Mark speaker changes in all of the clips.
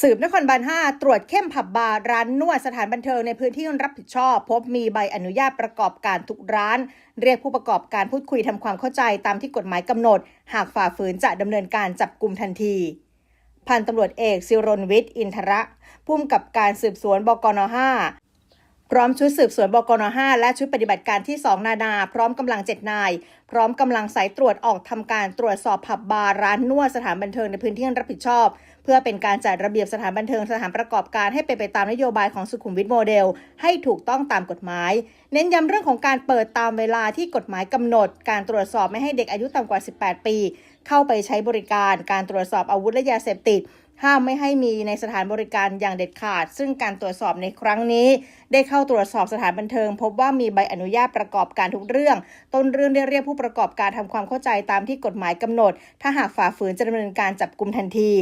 Speaker 1: สืบนครบาล 5 ตรวจเข้มผับบาร์ร้านนวดสถานบันเทิงในพื้นที่รับผิดชอบ พบมีใบอนุญาตประกอบการทุกร้าน เรียกผู้ประกอบการพูดคุยทำความเข้าใจตามที่กฎหมายกำหนด หากฝ่าฝืนจะดำเนินการจับกลุ่มทันที พันตำรวจเอกซิรนวิทย์อินทระผู้กำกับการสืบสวนบกน5 พร้อมชุดสืบสวนบกน5และชุดปฏิบัติการที่ 2 นานา พร้อมกำลัง 7 นาย พร้อมกำลังสายตรวจออกทำการตรวจสอบผับบาร์ร้านนวดสถานบันเทิงในพื้นที่รับผิดชอบ เพื่อเป็นการจัดระเบียบสถานบันเทิงสถานประกอบการให้เป็นไปตามนโยบายของสุขุมวิทโมเดล ให้ถูกต้องตามกฎหมาย เน้นย้ำเรื่องของการเปิดตามเวลาที่กฎหมายกำหนด การตรวจสอบไม่ให้เด็กอายุต่ำกว่า 18 ปี เข้าไปใช้บริการ การตรวจสอบอาวุธและยาเสพติด ห้ามไม่ให้มีในสถานบริการอย่างเด็ดขาด ซึ่งการตรวจสอบในครั้งนี้ ได้เข้าตรวจสอบสถานบันเทิง พบว่ามีใบอนุญาตประกอบการทุกเรื่อง ต้นเรื่องได้เรียกผู้ประกอบการทำความเข้าใจตามที่กฎหมายกำหนด ถ้าหากฝ่าฝืนจะดำเนินการจับกลุ่มทันที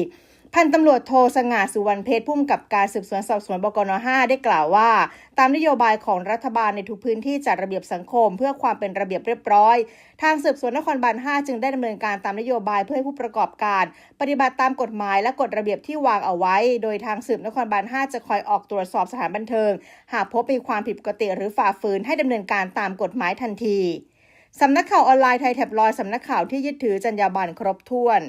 Speaker 1: พันตำรวจโทสง่าสุวรรณเพชรพุ่มกับการสืบสวนสอบสวนบกน5ได้กล่าวว่า ตามนโยบายของรัฐบาลในทุกพื้นที่จัดระเบียบสังคม เพื่อความเป็นระเบียบเรียบร้อย ทางสืบสวนนครบาล5จึงได้ดำเนินการตามนโยบายเพื่อให้ผู้ประกอบการ ปฏิบัติตามกฎหมายและกฎระเบียบที่วางเอาไว้ โดยทางสืบนครบาล5จะคอยออกตรวจสอบสถานบันเทิง หากพบมีความผิดปกติหรือฝ่าฝืนให้ดำเนินการตามกฎหมายทันทีสำนักข่าวออนไลน์ไทยแท็บลอยสำนักข่าวที่ยึดถือจรรยาบรรณครบถ้วน